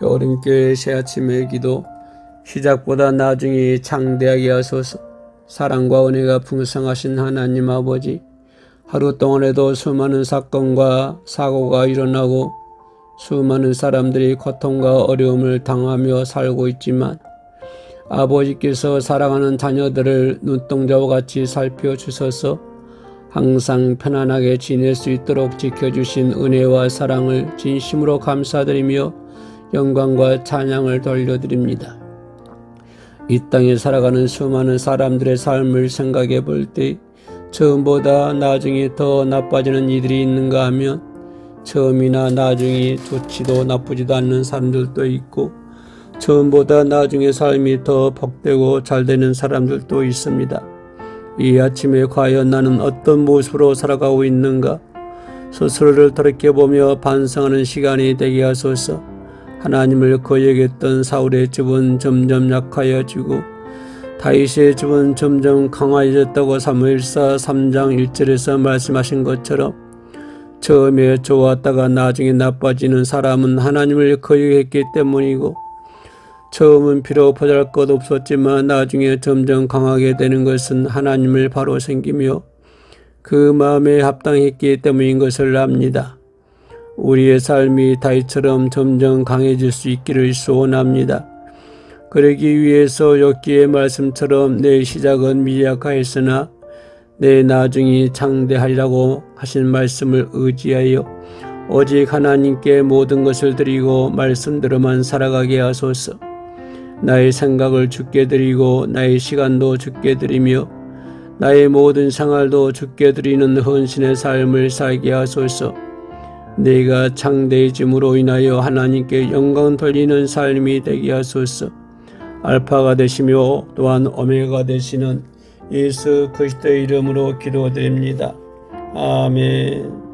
여름교회 새 아침의 기도 시작보다 나중이 창대하게 하소서 사랑과 은혜가 풍성하신 하나님 아버지 하루 동안에도 수많은 사건과 사고가 일어나고 수많은 사람들이 고통과 어려움을 당하며 살고 있지만 아버지께서 사랑하는 자녀들을 눈동자와 같이 살펴주셔서 항상 편안하게 지낼 수 있도록 지켜주신 은혜와 사랑을 진심으로 감사드리며 영광과 찬양을 돌려드립니다. 이 땅에 살아가는 수많은 사람들의 삶을 생각해 볼 때 처음보다 나중이 더 나빠지는 이들이 있는가 하면 처음이나 나중이 좋지도 나쁘지도 않는 사람들도 있고 처음보다 나중에 삶이 더 복되고 잘 되는 사람들도 있습니다. 이 아침에 과연 나는 어떤 모습으로 살아가고 있는가 스스로를 돌이켜보며 반성하는 시간이 되게 하소서 하나님을 거역했던 사울의 집은 점점 약하여지고 다윗의 집은 점점 강화해졌다고 사무엘사 3장 1절에서 말씀하신 것처럼 처음에 좋았다가 나중에 나빠지는 사람은 하나님을 거역했기 때문이고 처음은 비록 보잘 것 없었지만 나중에 점점 강하게 되는 것은 하나님을 바로 생기며 그 마음에 합당했기 때문인 것을 압니다. 우리의 삶이 다이처럼 점점 강해질 수 있기를 소원합니다. 그러기 위해서 엽기의 말씀처럼 내 시작은 미약하였으나 내 나중이 창대하리라고 하신 말씀을 의지하여 오직 하나님께 모든 것을 드리고 말씀대로만 살아가게 하소서. 나의 생각을 죽게 드리고 나의 시간도 죽게 드리며 나의 모든 생활도 죽게 드리는 헌신의 삶을 살게 하소서. 내가 창대해짐으로 인하여 하나님께 영광 돌리는 삶이 되게 하소서. 알파가 되시며 또한 오메가 되시는 예수 그리스도의 이름으로 기도드립니다. 아멘.